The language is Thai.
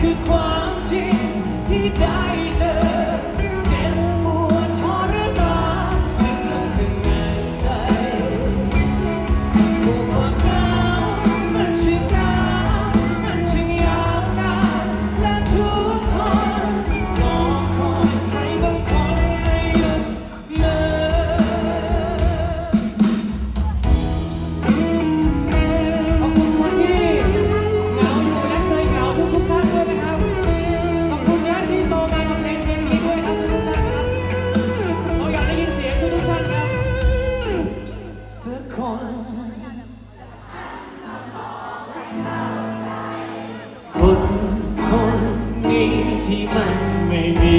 คือความจริงที่ได้ คนคนนี้ที่มันไม่มี